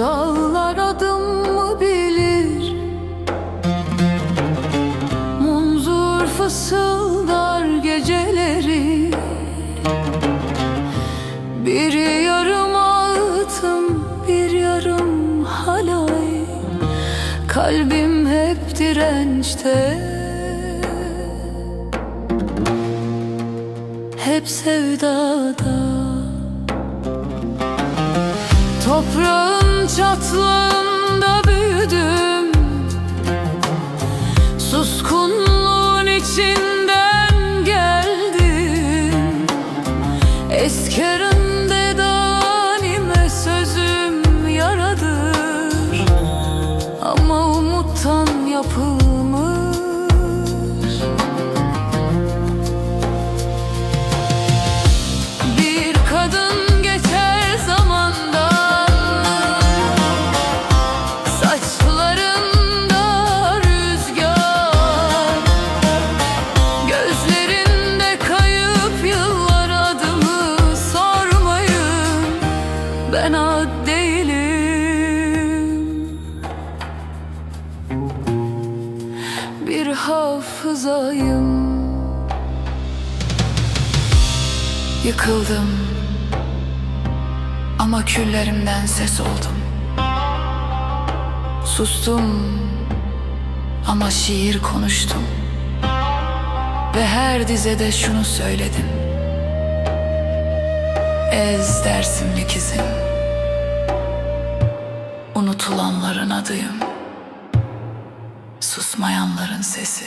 Dağlar adım mı bilir? Munzur fısıldar geceleri. Bir yarım ağıtım bir yarım halay. Kalbim hep dirençte. Hep sevdada. Toprağı çatlağında büyüdüm. Suskunluğun içinden geldim. Eskerinde danime sözüm yaradır. Ama umuttan yapılmış Değilim. Bir hafızayım. Yıkıldım. Ama küllerimden ses oldum. Sustum. Ama şiir konuştum. Ve her dizede şunu söyledim. Ez dersimlik izim Unutulanların adıyım. Susmayanların sesi